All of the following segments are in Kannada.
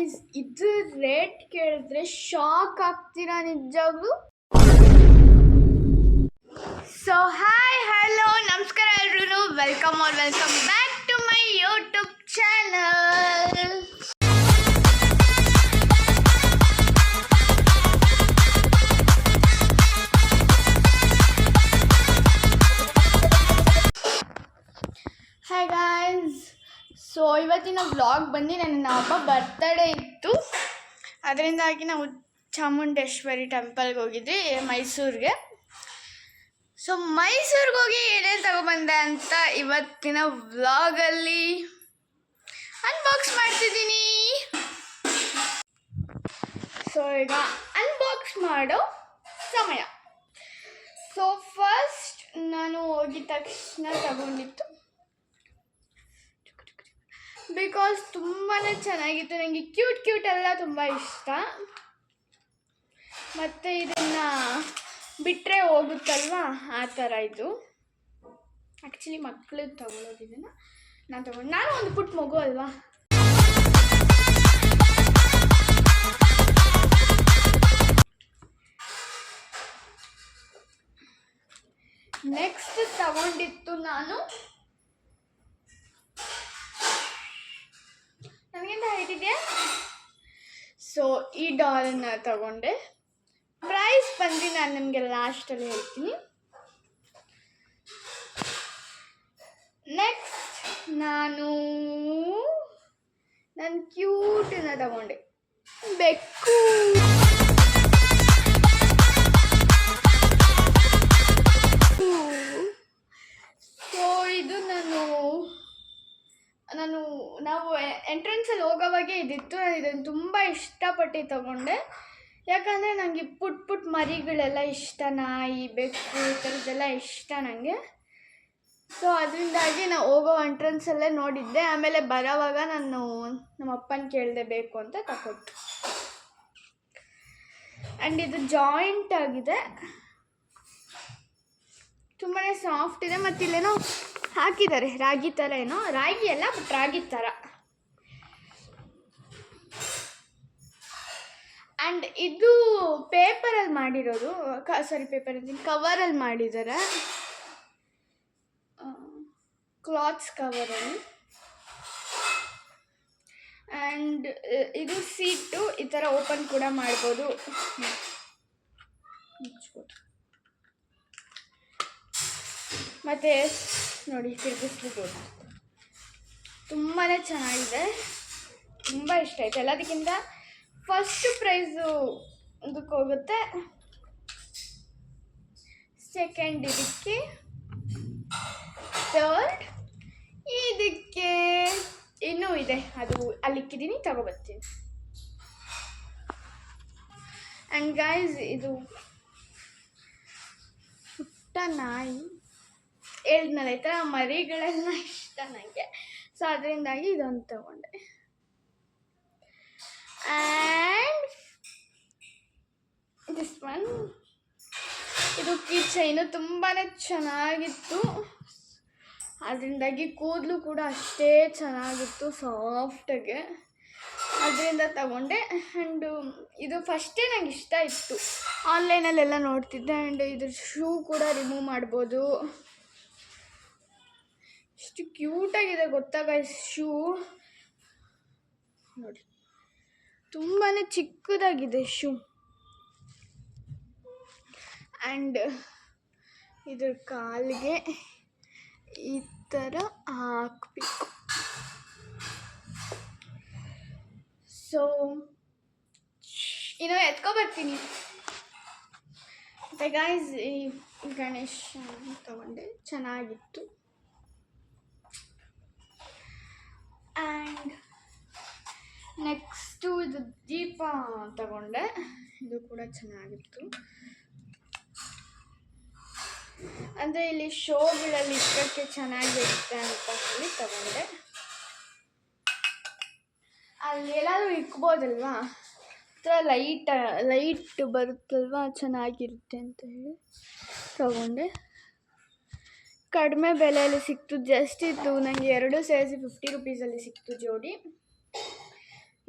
ಗಾಯ್ಸ್ ಇದು ರೇಟ್ ಕೇಳಿದ್ರೆ ಶಾಕ್ ಆಗ್ತೀರಾ ನಿಜವಾಗ್ಲೂ? ಸೊ ಹಾಯ್ ಹಲೋ ನಮಸ್ಕಾರ ಎಲ್ರು welcome are welcome back to my YouTube channel hi guys so ಇವತ್ತಿನ ವ್ಲಾಗ್ ಬಂದು ನನ್ನ ಹಬ್ಬ ಬರ್ತಡೇ ಇತ್ತು. ಅದರಿಂದಾಗಿ ನಾವು ಚಾಮುಂಡೇಶ್ವರಿ ಟೆಂಪಲ್ಗೆ ಹೋಗಿದ್ವಿ ಮೈಸೂರಿಗೆ. ಸೊ ಮೈಸೂರಿಗೆ ಹೋಗಿ ಏನೇನು ತಗೊಬಂದೆ ಅಂತ ಇವತ್ತಿನ ವ್ಲಾಗಲ್ಲಿ ಅನ್ಬಾಕ್ಸ್ ಮಾಡ್ತಿದ್ದೀನಿ. ಸೊ ಈಗ ಅನ್ಬಾಕ್ಸ್ ಮಾಡೋ ಸಮಯ. ಸೊ ಫಸ್ಟ್ ನಾನು ಹೋಗಿದ ತಕ್ಷಣ ತಗೊಂಡಿತ್ತು ಬಿಕಾಸ್ ತುಂಬಾ ಚೆನ್ನಾಗಿತ್ತು. ನನಗೆ ಕ್ಯೂಟ್ ಕ್ಯೂಟ್ ಎಲ್ಲ ತುಂಬ ಇಷ್ಟ. ಮತ್ತು ಇದನ್ನು ಬಿಟ್ಟರೆ ಹೋಗುತ್ತಲ್ವಾ? ಆ ಥರ ಇದು. ಆ್ಯಕ್ಚುಲಿ ಮಕ್ಕಳು ತಗೊಳ್ಳೋದು ಇದನ್ನು ನಾನು ತಗೊಂಡು ನಾನು ಒಂದು ಪುಟ್ಟ ಮಗು ಅಲ್ವಾ? ನೆಕ್ಸ್ಟ್ ತಗೊಂಡಿತ್ತು ನಾನು ನನಗೆಂತ ಹೇಳ್ತಿದ್ಯಾ ಸೊ ಈ ಡಾಲನ್ನು ತಗೊಂಡೆ ಪ್ರೈಸ್ ಬಂದು ನಾನು ನಿಮಗೆ ಲಾಸ್ಟಲ್ಲಿ ಹೇಳ್ತೀನಿ ನೆಕ್ಸ್ಟ್ ನಾನು ನಾನು ಕ್ಯೂಟನ್ನ ತಗೊಂಡೆ ಬೆಕ್ಕು ಸೊ ಇದು ನಾನು ನಾನು, ನಾವು ಎಂಟ್ರೆನ್ಸಲ್ಲಿ ಹೋಗೋವಾಗೆ ಇದಿತ್ತು ನಾನು ಇದನ್ನು ತುಂಬ ಇಷ್ಟಪಟ್ಟು ತಗೊಂಡೆ. ಯಾಕಂದರೆ ನನಗೆ ಪುಟ್ ಪುಟ್ ಮರಿಗಳೆಲ್ಲ ಇಷ್ಟ, ನಾಯಿ, ಬೆಕ್ಕು, ಈ ಥರದ್ದೆಲ್ಲ ಇಷ್ಟ ನನಗೆ ಸೊ ಅದರಿಂದಾಗಿ ನಾವು ಹೋಗೋ ಎಂಟ್ರೆನ್ಸಲ್ಲೇ ನೋಡಿದ್ದೆ. ಆಮೇಲೆ ಬರೋವಾಗ ನಾನು ನಮ್ಮ ಅಪ್ಪನ ಕೇಳಿದೆ, ಬೇಕು ಅಂತ ತಗೊಟ್ಟು ಆ್ಯಂಡ್ ಇದು ಜಾಯಿಂಟ್ ಆಗಿದೆ. ತುಂಬಾ ಸಾಫ್ಟ್ ಇದೆ ಮತ್ತು ಇಲ್ಲೇನೋ ಹಾಕಿದ್ದಾರೆ. ರಾಗಿ ಥರ ಏನೋ? ರಾಗಿ ಅಲ್ಲ ಬಟ್ ರಾಗಿ ಥರ ಆ್ಯಂಡ್ ಇದು ಪೇಪರಲ್ಲಿ ಮಾಡಿರೋದು. ಕ ಸಾರಿ ಪೇಪರ್ ಅಂತೀನಿ ಕವರಲ್ಲಿ ಮಾಡಿದ್ದಾರೆ. ಕ್ಲಾತ್ಸ್ ಕವರಲ್ಲಿ ಆ್ಯಂಡ್ ಇದು ಸೀಟು ಈ ಥರ ಓಪನ್ ಕೂಡ ಮಾಡ್ಬೋದು. ಮತ್ತು ನೋಡಿ ತಿರುಗಿಸ್ಬೋದು ತುಂಬಾ ಚೆನ್ನಾಗಿದೆ. ತುಂಬ ಇಷ್ಟ ಆಯಿತು. ಎಲ್ಲದಕ್ಕಿಂತ ಫಸ್ಟ್ ಪ್ರೈಸು ಇದಕ್ಕೆ ಹೋಗುತ್ತೆ. ಸೆಕೆಂಡ್ ಇದಕ್ಕೆ. ಥರ್ಡ್ ಇದಕ್ಕೆ. ಇನ್ನೂ ಇದೆ. ಅದು ಅಲ್ಲಿಕ್ಕಿದ್ದೀನಿ ತಗೊಬರ್ತೀನಿ. ಆ್ಯಂಡ್ ಗೈಸ್ ಇದು ಪುಟ್ಟ ನಾಯಿ. ಹೇಳಿದ್ನಲ್ಲ ಈ ಥರ ಮರಿಗಳೆಲ್ಲ ಇಷ್ಟ ನನಗೆ ಸೊ ಅದರಿಂದಾಗಿ ಇದೊಂದು ತಗೊಂಡೆ. ಆ್ಯಂಡ್ ದಿಸ್ ಒನ್ ಇದು ಕೀ ಚೈನು ತುಂಬಾ ಚೆನ್ನಾಗಿತ್ತು. ಅದರಿಂದಾಗಿ ಕೂದಲು ಕೂಡ ಅಷ್ಟೇ ಚೆನ್ನಾಗಿತ್ತು ಸಾಫ್ಟಾಗೆ ಅದರಿಂದ ತಗೊಂಡೆ. ಆ್ಯಂಡ್ ಇದು ಫಸ್ಟೇ ನಂಗೆ ಇಷ್ಟ ಇತ್ತು. ಆನ್ಲೈನಲ್ಲೆಲ್ಲ ನೋಡ್ತಿದ್ದೆ. ಆ್ಯಂಡ್ ಇದ್ರ ಶೂ ಕೂಡ ರಿಮೂವ್ ಮಾಡ್ಬೋದು. ಎಷ್ಟು ಕ್ಯೂಟಾಗಿದೆ ಗೊತ್ತಾಗ ಶೂ ನೋಡಿ. ತುಂಬಾ ಚಿಕ್ಕದಾಗಿದೆ ಶೂ ಆ್ಯಂಡ್ ಇದ್ರ ಕಾಲಿಗೆ ಈ ಥರ ಹಾಕ್ಬೇಕು. ಸೊ ಇನ್ನು ಎತ್ಕೊಬರ್ತೀನಿ ಗಾಯ್ಸ್ ಈ ಗಣೇಶ ತಗೊಂಡೆ. ಚೆನ್ನಾಗಿತ್ತು. ಆ್ಯಂಡ್ ನೆಕ್ಸ್ಟು ಇದು ದೀಪ ತಗೊಂಡೆ. ಇದು ಕೂಡ ಚೆನ್ನಾಗಿತ್ತು. ಅಂದರೆ ಇಲ್ಲಿ ಶೋಗಳಲ್ಲಿ ಇಷ್ಟಕ್ಕೆ ಚೆನ್ನಾಗಿರುತ್ತೆ ಅಂತ ಹೇಳಿ ತಗೊಂಡೆ. ಅಲ್ಲಿ ಎಲ್ಲಾದರೂ ಇಕ್ಬೋದಲ್ವಾ? ಥರ ಲೈಟ್ ಲೈಟ್ ಬರುತ್ತಲ್ವಾ? ಚೆನ್ನಾಗಿರುತ್ತೆ ಅಂತ ಹೇಳಿ ತಗೊಂಡೆ. ಕಡಿಮೆ ಬೆಲೆಯಲ್ಲಿ ಸಿಕ್ತು. ಜಸ್ಟ್ ಇತ್ತು ನನಗೆ ಎರಡು ಸೇರಿಸಿ ಫಿಫ್ಟಿ ರುಪೀಸಲ್ಲಿ ಸಿಕ್ತು ಜೋಡಿ.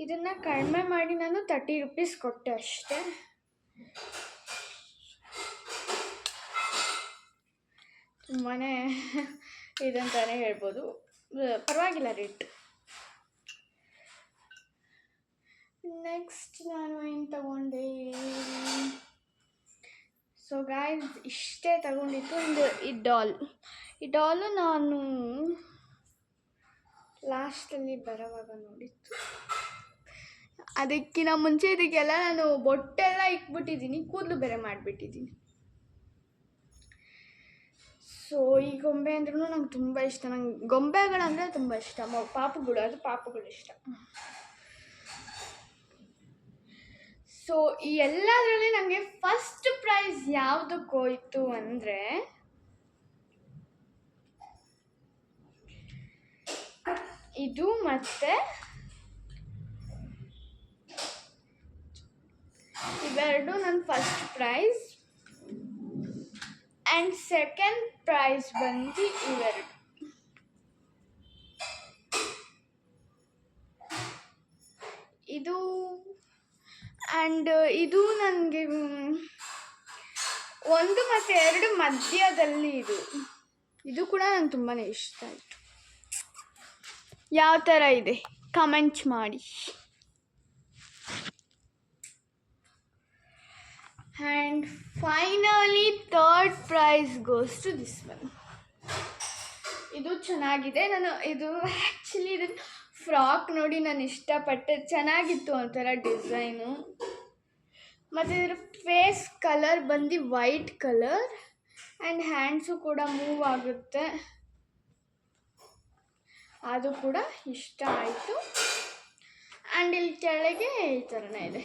ಇದನ್ನು ಕಡಿಮೆ ಮಾಡಿ ನಾನು ತರ್ಟಿ ರುಪೀಸ್ ಕೊಟ್ಟೆ ಅಷ್ಟೇ. ತುಂಬಾ ಇದಂತಾನೆ ಹೇಳ್ಬೋದು. ಪರವಾಗಿಲ್ಲ ರೇಟ್ ನೆಕ್ಸ್ಟ್ ನಾನು ಏನು ತಗೊಂಡೆ ಸೊ ಗಾಯ್ಸ್ ಇಷ್ಟೇ ತಗೊಂಡಿತ್ತು ಒಂದು ಈ ಡಾಲ್ ಈ ಡಾಲು ನಾನು ಲಾಸ್ಟಲ್ಲಿ ಬರೋವಾಗ ನೋಡಿತ್ತು ಅದಕ್ಕಿಂತ ಮುಂಚೆ ಇದಕ್ಕೆಲ್ಲ ನಾನು ಬೊಟ್ಟೆಲ್ಲ ಇಕ್ಬಿಟ್ಟಿದ್ದೀನಿ ಕೂದಲು ಬೇರೆ ಮಾಡಿಬಿಟ್ಟಿದ್ದೀನಿ. ಸೊ ಈ ಗೊಂಬೆ ಅಂದ್ರೂ ನಂಗೆ ತುಂಬ ಇಷ್ಟ. ನಂಗೆ ಗೊಂಬೆಗಳಂದರೆ ತುಂಬ ಇಷ್ಟ. ಪಾಪುಗಳು, ಅದು ಪಾಪುಗಳು ಇಷ್ಟ ಸೊ ಈ ಎಲ್ಲದರಲ್ಲಿ ನನಗೆ ಫಸ್ಟ್ ಪ್ರೈಸ್ ಯಾವುದಕ್ಕೆ ಹೋಯಿತು ಅಂದರೆ ಇದು ಮತ್ತೆ ಇವೆರಡು ನನ್ನ first prize and second prize ಬಂದು ಇವೆರಡು. ಇದು ಆ್ಯಂಡ್ ಇದು ನನಗೆ ಒಂದು ಮತ್ತು ಎರಡು ಮಧ್ಯದಲ್ಲಿ ಇದು. ಇದು ಕೂಡ ನಂಗೆ ತುಂಬಾ ಇಷ್ಟ ಆಯಿತು. ಯಾವ ಥರ ಇದೆ? ಕಮೆಂಟ್ ಮಾಡಿ. And finally third prize goes to this one ಇದು ಚೆನ್ನಾಗಿದೆ. ನಾನು, ಇದು ಆ್ಯಕ್ಚುಲಿ ಇದು ಫ್ರಾಕ್ ನೋಡಿ ನಾನು ಇಷ್ಟಪಟ್ಟೆ. ಚೆನ್ನಾಗಿತ್ತು ಒಂಥರ ಡಿಸೈನು. ಮತ್ತು ಇದರ ಫೇಸ್ ಕಲರ್ ಬಂದು ವೈಟ್ ಕಲರ್ ಆ್ಯಂಡ್ ಹ್ಯಾಂಡ್ಸು ಕೂಡ ಮೂವ್ ಆಗುತ್ತೆ. ಅದು ಕೂಡ ಇಷ್ಟ ಆಯಿತು. ಆ್ಯಂಡ್ ಇಲ್ಲಿ ಕೆಳಗೆ ಈ ಥರನೇ ಇದೆ.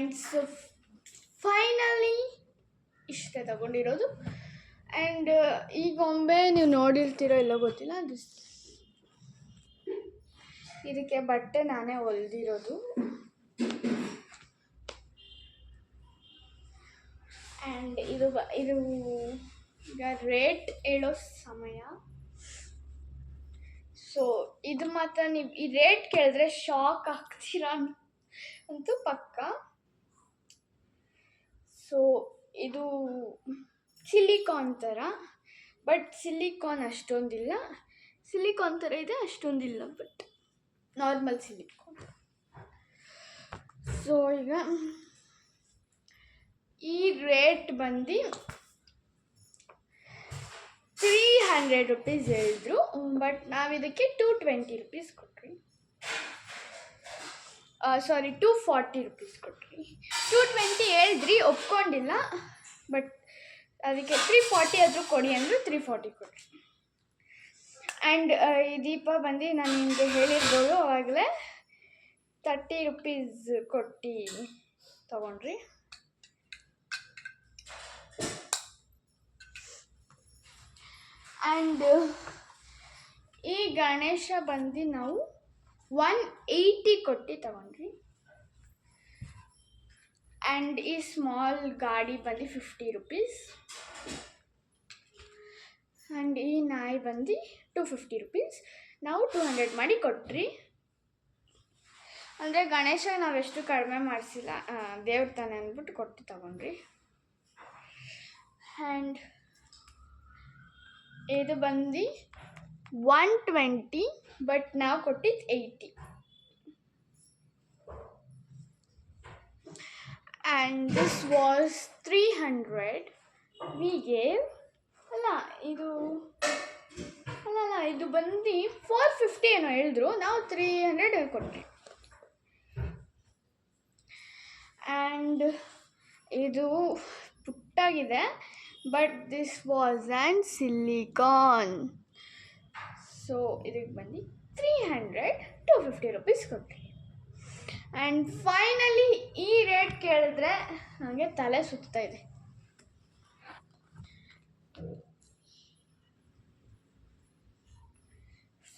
ಆ್ಯಂಡ್ ಸೊ ಫೈನಲಿ ಇಷ್ಟೇ ತಗೊಂಡಿರೋದು. ಆ್ಯಂಡ್ ಈ ಗೊಂಬೆ ನೀವು ನೋಡಿರ್ತೀರೋ ಎಲ್ಲೋ ಗೊತ್ತಿಲ್ಲ, ಅದು ಇದಕ್ಕೆ ಬಟ್ಟೆ ನಾನೇ ಹೊಲ್ದಿರೋದು. ಆ್ಯಂಡ್ ಇದು ಬ, ಇದು ಈಗ ರೇಟ್ ಹೇಳೋ ಸಮಯ. ಸೊ ಇದು ಮಾತ್ರ ನೀವು, ಈ ರೇಟ್ ಕೇಳಿದ್ರೆ ಶಾಕ್ ಆಗ್ತೀರಾ ಅಂತೂ ಪಕ್ಕ. ಸೊ ಇದು ಸಿಲಿಕಾನ್ ಥರ ಬಟ್ ಸಿಲಿಕಾನ್ ಅಷ್ಟೊಂದಿಲ್ಲ. ಸಿಲಿಕಾನ್ ಥರ ಇದೆ, ಅಷ್ಟೊಂದಿಲ್ಲ ಬಟ್ ನಾರ್ಮಲ್ ಸಿಲಿಕಾನ್ ಸೊ ಈಗ ಈ ರೇಟ್ ಬಂದು ತ್ರೀ ಹಂಡ್ರೆಡ್ ರುಪೀಸ್ ಹೇಳಿದ್ರು ಬಟ್ ನಾವು ಇದಕ್ಕೆ ಟೂ ಟ್ವೆಂಟಿ ರುಪೀಸ್ ಕೊಟ್ರಿ ಸಾರಿ ಟೂ ಫಾರ್ಟಿ ರುಪೀಸ್ ಕೊಟ್ರಿ. ಟೂ ಟ್ವೆಂಟಿ ಹೇಳಿದ್ರಿ, ಒಪ್ಕೊಂಡಿಲ್ಲ. ಬಟ್ ಅದಕ್ಕೆ ತ್ರೀ ಫಾರ್ಟಿ ಆದರೂ ಕೊಡಿ ಅಂದರು ತ್ರೀ ಫಾರ್ಟಿ ಕೊಟ್ರಿ. ಆ್ಯಂಡ್ ಈ ದೀಪ ಬಂದು ನಾನು ನಿಮಗೆ ಹೇಳಿರ್ಬೋದು ಆವಾಗಲೇ ತರ್ಟಿ ರುಪೀಸ್ ಕೊಟ್ಟು ತಗೊಂಡ್ರಿ. ಆ್ಯಂಡ್ ಈ ಗಣೇಶ ಬಂದು ನಾವು ಒನ್ ಏಯ್ಟಿ ಕೊಟ್ಟು ತಗೊಂಡ್ರಿ ಆ್ಯಂಡ್ ಈ ಸ್ಮಾಲ್ ಗಾಡಿ ಬಂದು ಫಿಫ್ಟಿ ರುಪೀಸ್ ಆ್ಯಂಡ್ ಈ ನಾಯಿ ಬಂದು ಟು ಫಿಫ್ಟಿ ರುಪೀಸ್ ನಾವು ಟೂ ಹಂಡ್ರೆಡ್ ಮಾಡಿ ಕೊಟ್ರಿ. ಅಂದರೆ ಗಣೇಶ ನಾವೆಷ್ಟು ಕಡಿಮೆ ಮಾಡಿಸಿಲ್ಲ ದೇವ್ರ ತಾನೆ ಅಂದ್ಬಿಟ್ಟು ಕೊಟ್ಟು ತಗೊಂಡ್ರಿ. ಆ್ಯಂಡ್ ಇದು ಬಂದು ಒನ್ ಟ್ವೆಂಟಿ ಬಟ್ ನಾವು ಕೊಟ್ಟಿದ್ದು eighty and this was three hundred we gave ಅಲ್ಲ, ಇದು ಅಲ್ಲ ಇದು ಬಂದು ಫೋರ್ ಫಿಫ್ಟಿ ಏನೋ ಹೇಳಿದ್ರು. ನಾವು ತ್ರೀ ಹಂಡ್ರೆಡ್ ಕೊಟ್ರಿ ಆ್ಯಂಡ್ ಇದು ಪುಟ್ಟಾಗಿದೆ but this was and silicon so इतनी बंदी three hundred two fifty rupee को एंड फाइनली रेट केद्रे हाँ? तले सत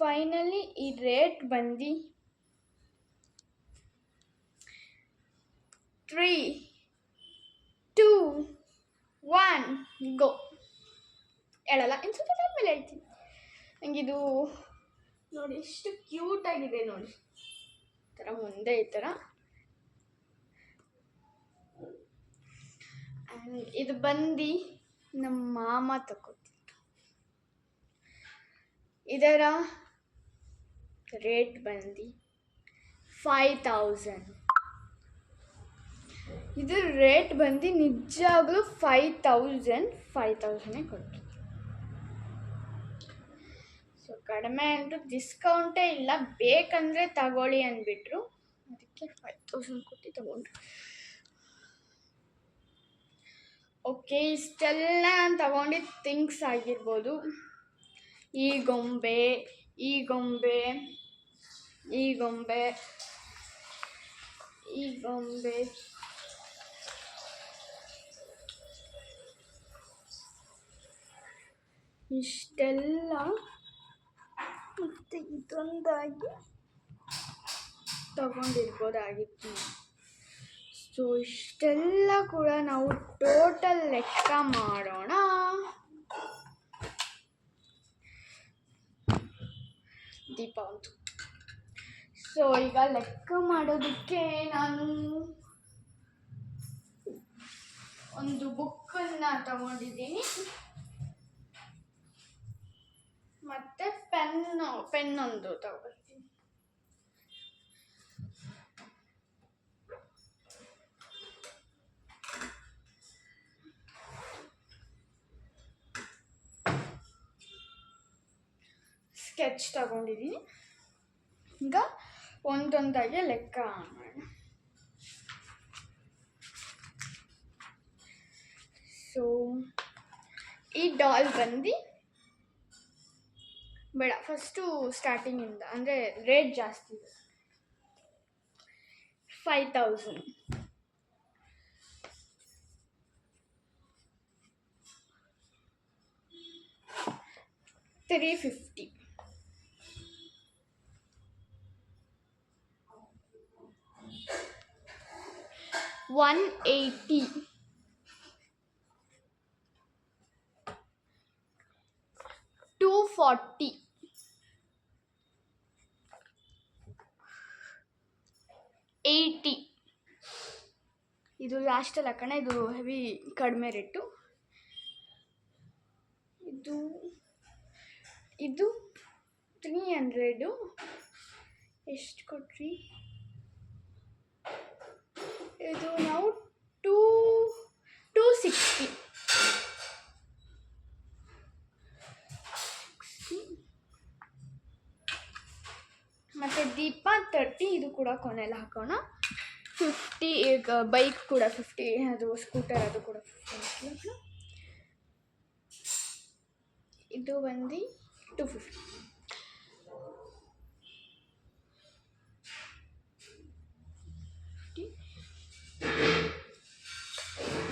फाइनली रेट बंदी। थ्री टू वन गो हेल इन सब मेले हेती ನನಗಿದು ನೋಡಿ ಎಷ್ಟು ಕ್ಯೂಟಾಗಿದೆ ನೋಡಿ. ಈ ಥರ ಮುಂದೆ ಈ ಥರ ಇದು ಬಂದು ನಮ್ಮ ಮಾಮ ತಗೋತಿತ್ತು ಇದರ ರೇಟ್ ಬಂದು ಫೈವ್ ತೌಸಂಡ್ ಇದ್ರ ರೇಟ್ ಬಂದು ನಿಜವಾಗ್ಲೂ ಫೈವ್ ತೌಸಂಡ್ ಫೈವ್ ತೌಸಂಡೇ ಕೊಡ್ತು ಸೊ ಕಡಿಮೆ ಅಂದರು ಡಿಸ್ಕೌಂಟೇ ಇಲ್ಲ. ಬೇಕಂದರೆ ತಗೊಳ್ಳಿ ಅಂದ್ಬಿಟ್ರು. ಅದಕ್ಕೆ ಫೈವ್ ತೌಸಂಡ್ ಕೊಟ್ಟು ತಗೊಂಡ್ರು. ಓಕೆ ಇಷ್ಟೆಲ್ಲ ನಾನು ತಗೊಂಡಿದ್ದ ಥಿಂಗ್ಸ್ ಆಗಿರ್ಬೋದು. ಈ ಗೊಂಬೆ ಈ ಗೊಂಬೆ ಈ ಗೊಂಬೆ ಈ ಗೊಂಬೆ. ಇಷ್ಟೆಲ್ಲ ಮತ್ತು ಇದೊಂದಾಗಿ ತಗೊಂಡಿರ್ಬೋದಾಗಿತ್ತು. ಸೊ ಇಷ್ಟೆಲ್ಲ ಕೂಡ ನಾವು ಟೋಟಲ್ ಲೆಕ್ಕ ಮಾಡೋಣ. ದೀಪ ಒಂದು. ಸೊ ಈಗ ಲೆಕ್ಕ ಮಾಡೋದಕ್ಕೆ ನಾನು ಒಂದು ಬುಕ್ಕನ್ನು ತಗೊಂಡಿದ್ದೀನಿ. ಮತ್ತೆ ಪೆನ್ನು ಪೆನ್ನೊಂದು ತಗೊಳ್ತೀನಿ ಸ್ಕೆಚ್ ತಗೊಂಡಿದ್ದೀನಿ ಈಗ ಒಂದೊಂದಾಗಿ ಲೆಕ್ಕ ಮಾಡೋಣ ಸೊ ಈ ಡಾಲ್ ಬಂದು ಬೇಡ ಫಸ್ಟು ಸ್ಟಾರ್ಟಿಂಗಿಂದ ಅಂದರೆ ರೇಟ್ ಜಾಸ್ತಿ. ಇದೆ five thousand three fifty one eighty two forty eighty ಇದು ಲಾಸ್ಟಲ್ಲಿ ಹಾಕೋಣ ಇದು ಹೆವಿ ಕಡಿಮೆ ರೇಟು ಇದು ಇದು ತ್ರೀ ಹಂಡ್ರೆಡು ಎಷ್ಟು ಕೊಟ್ರಿ? ಇದು ನಾವು ಟೂ ಟೂ ಸಿಕ್ಸ್ಟಿ ಮತ್ತು ದೀಪ ತರ್ಟಿ ಇದು ಕೂಡ ಕೊನೆಯಲ್ಲಿ ಹಾಕೋಣ. ಫಿಫ್ಟಿ ಈಗ ಬೈಕ್ ಕೂಡ ಫಿಫ್ಟಿ ಅದು ಸ್ಕೂಟರ್ ಅದು ಕೂಡ ಫಿಫ್ಟಿ ಇದು ಬಂದು ಟು ಫಿಫ್ಟಿ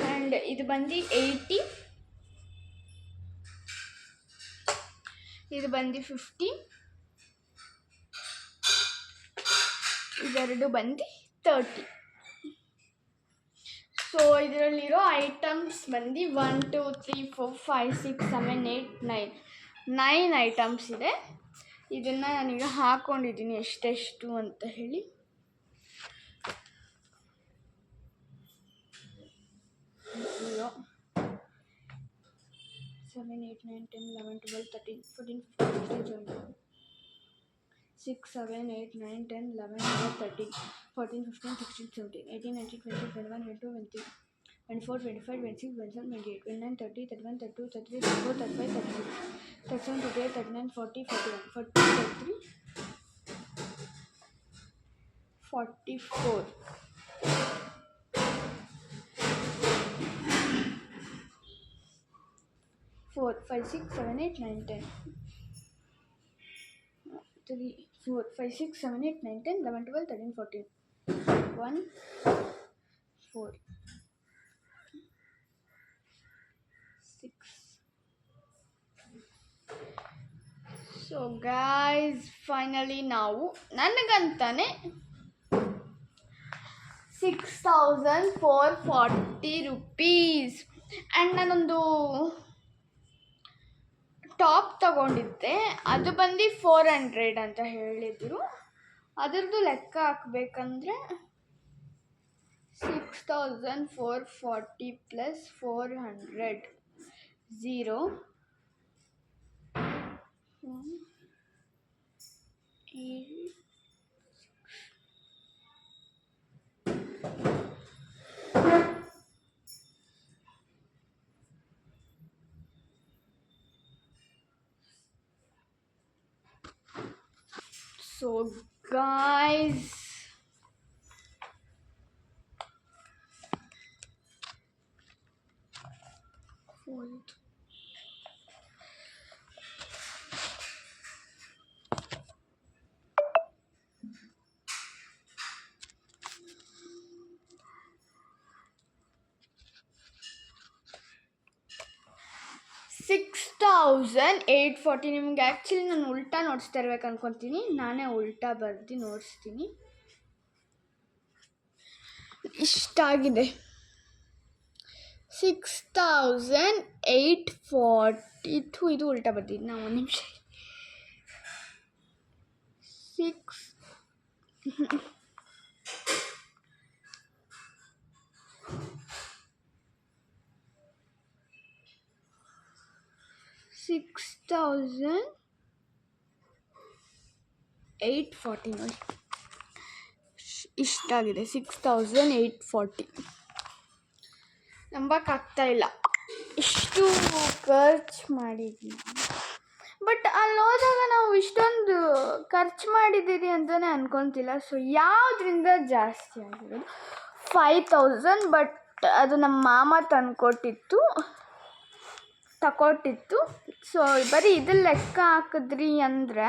ಆ್ಯಂಡ್ ಇದು ಬಂದು ಏಯ್ಟಿ ಇದು ಬಂದು ಫಿಫ್ಟಿ ಇವೆರಡು ಬಂದು ತರ್ಟಿ ಸೊ ಇದರಲ್ಲಿರೋ ಐಟಮ್ಸ್ ಬಂದು one two three four five six seven eight nine nine items ಇದೆ. ಇದನ್ನು ನಾನೀಗ ಹಾಕ್ಕೊಂಡಿದ್ದೀನಿ ಎಷ್ಟೆಷ್ಟು ಅಂತ ಹೇಳಿ. Six seven eight nine ten eleven twelve thirteen fourteen fifteen sixteen seventeen eighteen nineteen twenty twenty one twenty two twenty twenty four twenty five twenty six twenty seven twenty eight twenty nine thirty thirty one thirty two thirty three thirty four thirty five thirty six thirty seven thirty eight thirty nine forty forty one forty thirty three forty four four five six seven eight nine ten three four, five, six, seven, eight, nine, ten, eleven, twelve, thirteen, fourteen. One, four, six. So guys, finally ನಾವು ನನಗಂತಾನೆ six thousand four forty rupees and ನಾನೊಂದು ಟಾಪ್ ತಗೊಂಡಿದ್ದೆ. ಅದು ಬಂದು ಫೋರ್ ಹಂಡ್ರೆಡ್ ಅಂತ ಹೇಳಿದರು. ಅದರದ್ದು ಲೆಕ್ಕ ಹಾಕ್ಬೇಕಂದ್ರೆ six thousand four forty plus four hundred zero So, guys, hold. Thousand eight forty ನಿಮ್ಗೆ ಆ್ಯಕ್ಚುಲಿ ನಾನು ಉಲ್ಟಾ ನೋಡಿಸ್ತಾ ಇರ್ಬೇಕು ಅನ್ಕೊತೀನಿ. ನಾನೇ ಉಲ್ಟಾ ಬರ್ದು ನೋಡಿಸ್ತೀನಿ. ಇಷ್ಟಾಗಿದೆ six thousand eight forty two ಇದು ಉಲ್ಟಾ ಬರ್ತೀನಿ ನಾವು ಒಂದು ನಿಮಿಷ. ಸಿಕ್ಸ್ ತೌಸಂಡ್ ಏಯ್ಟ್ ಫಾರ್ಟಿ ನೋಡಿ. ಇಷ್ಟಾಗಿದೆ ಸಿಕ್ಸ್ ತೌಸಂಡ್ ಏಯ್ಟ್ ಫಾರ್ಟಿ ನಂಬಕ್ಕಾಗ್ತಾ ಇಲ್ಲ. ಇಷ್ಟು ಖರ್ಚು ಮಾಡಿದ್ದೀನಿ ಬಟ್ ಅಲ್ಲಿ ಹೋದಾಗ ನಾವು ಇಷ್ಟೊಂದು ಖರ್ಚು ಮಾಡಿದ್ದೀರಿ ಅಂತಲೇ ಅನ್ಕೊತಿಲ್ಲ. ಸೊ ಯಾವುದರಿಂದ ಜಾಸ್ತಿ ಆಗಿರೋದು? ಫೈವ್ ತೌಸಂಡ್ ಬಟ್ ಅದು ನಮ್ಮ ಮಾಮ ತಂದುಕೊಟ್ಟಿತ್ತು. ತಗೊಟ್ಟಿತ್ತು ಸೊ ಬರೀ ಇದು ಲೆಕ್ಕ ಹಾಕಿದ್ರಿ ಅಂದರೆ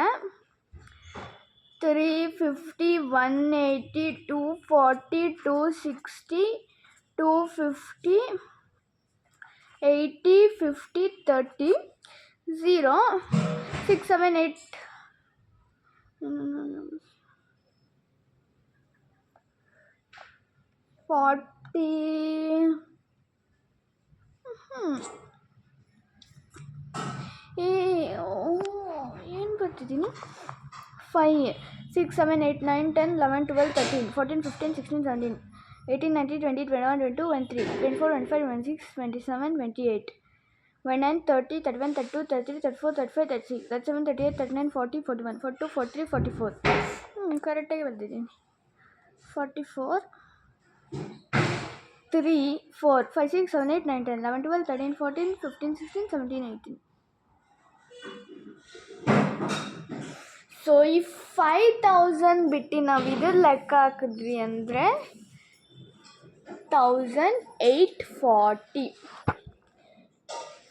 three fifty one eighty two forty two sixty two fifty eighty fifty thirty zero six seven eight forty ಹ್ಞೂ ಏನು ಬರ್ತಿದ್ದೀನಿ five six seven eight nine ten eleven twelve thirteen fourteen fifteen sixteen seventeen eighteen nineteen twenty twenty one twenty two one three twenty four twenty five twenty six twenty seven twenty eight one nine thirty thirty one thirty two thirty three thirty four thirty five thirty six thirty seven thirty eight thirty nine forty forty one forty two forty three forty four ಹ್ಞೂ ಕರೆಕ್ಟಾಗಿ ಬರ್ತಿದ್ದೀನಿ forty four three four five six seven eight nine ten eleven twelve thirteen fourteen fifteen sixteen seventeen eighteen so ಈ ಫೈವ್ ತೌಸಂಡ್ ಬಿಟ್ಟು ನಾವು ಇದ್ರ ಲೆಕ್ಕ ಹಾಕಿದ್ವಿ ಅಂದರೆ thousand eight forty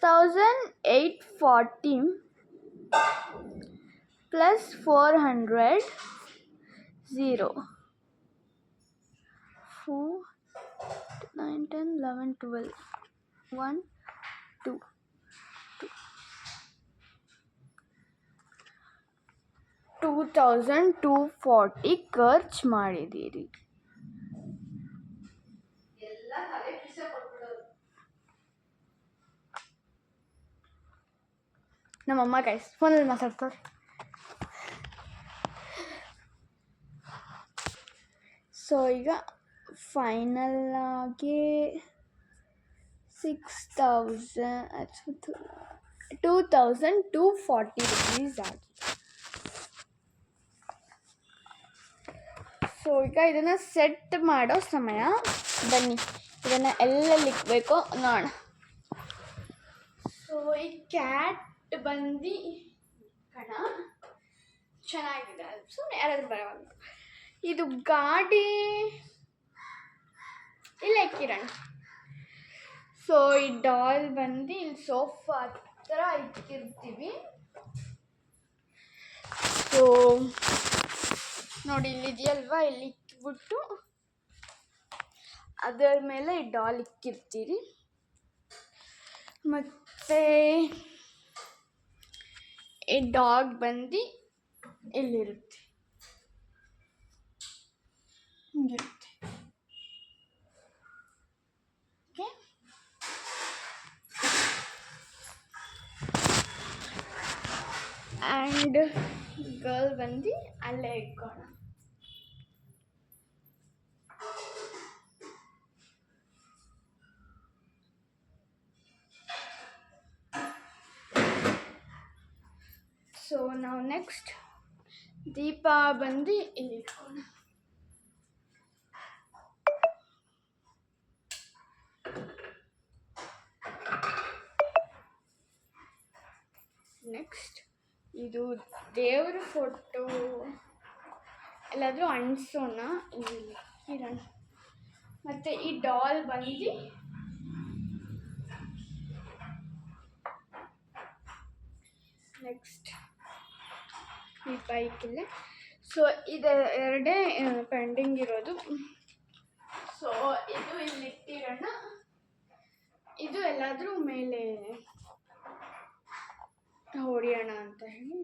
thousand eight forty plus four hundred zero four nine ten eleven twelve one two two thousand two forty ಖರ್ಚು ಮಾಡಿದ್ದೀರಿ ನಮ್ಮಮ್ಮ ಗೈಸ್ ಫೋನಲ್ಲಿ ಮಾತಾಡ್ತಾರೆ ಸೊ ಈಗ ಫೈನಲ್ ಆಗಿ six thousand two thousand two forty rupees ಆಗಿದೆ ಸೊ ಈಗ ಇದನ್ನು ಸೆಟ್ ಮಾಡೋ ಸಮಯ. ಬನ್ನಿ. ಇದನ್ನು ಎಲ್ಲೆಲ್ಲಿ ಇಕ್ಬೇಕು ನೋಡೋಣ. ಸೊ ಈ ಕ್ಯಾಟ್ ಬಂದು ಕಣ. ಚೆನ್ನಾಗಿದೆ. ಸೊ ಯಾರಾದ್ರೂ ಬರೋವಾಗ ಇದು ಗಾಡಿ. ಇಲ್ಲ ಇಕ್ಕಿರೋಣ. ಸೊ ಈ ಡಾಲ್ ಬಂದು ಇಲ್ಲಿ ಸೋಫಾ ಹತ್ರ ಇಟ್ಟಿರ್ತೀವಿ ಸೊ ನೋಡಿ, ಇಲ್ಲಿ ಇದೆಯಲ್ವಾ? ಇಲ್ಲಿ ಇಟ್ಬಿಟ್ಟು ಅದರ ಮೇಲೆ ಈ ಡಾಲ್ ಇಕ್ಕಿರ್ತೀರಿ. ಮತ್ತು ಈ ಡಾಗ್ ಬಂದು ಇಲ್ಲಿರುತ್ತೆ. ಹಿಂಗಿರುತ್ತೆ. ಆ್ಯಂಡ್ girl வந்து அழகான So now next, Deepa Bandi Ilikona. Next. ಇದು ದೇವ್ರ ಫೋಟೋ. ಎಲ್ಲಾದರೂ ಅಂಟಿಸೋಣ ಇರೋಣ ಮತ್ತು ಈ ಡಾಲ್ ಬಂದು ನೆಕ್ಸ್ಟ್ ಈ ಬೈಕಿಲ್ಲ ಸೊ ಇದು ಎರಡೇ ಪೆಂಡಿಂಗ್ ಇರೋದು. ಸೊ ಇದು ಇಲ್ಲಿ ಇಟ್ಟಿರೋಣ. ಇದು ಎಲ್ಲಾದರೂ ಮೇಲೆ ಹೊಡೆಯೋಣ ಅಂತ ಹೇಳಿ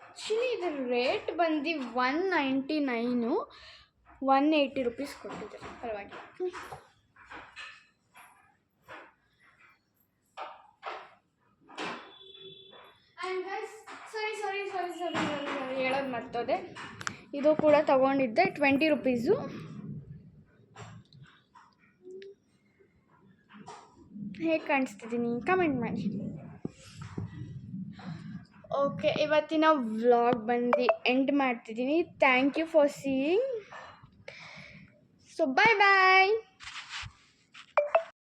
ಆ್ಯಕ್ಚುಲಿ ಇದರ ರೇಟ್ ಬಂದು one ninety nine, one eighty rupees ಕೊಟ್ಟಿದ್ದಾರೆ ಪರವಾಗಿ ಸರಿ ಸರಿ ಸರಿ ಸರಿ ಸರಿ ಸರಿ ಹೇಳೋದು ಮರ್ತೋದೆ. ಇದು ಕೂಡ ತಗೊಂಡಿದ್ದೆ ಟ್ವೆಂಟಿ ರುಪೀಸು. ಹೇಗೆ ಕಾಣಿಸ್ತಿದ್ದೀನಿ ಕಮೆಂಟ್ ಮಾಡಿ. ಓಕೆ ಇವತ್ತಿನ ವ್ಲಾಗ್ ಬಂದು ಎಂಡ್ ಮಾಡ್ತಿದ್ದೀನಿ. Thank you for seeing so bye bye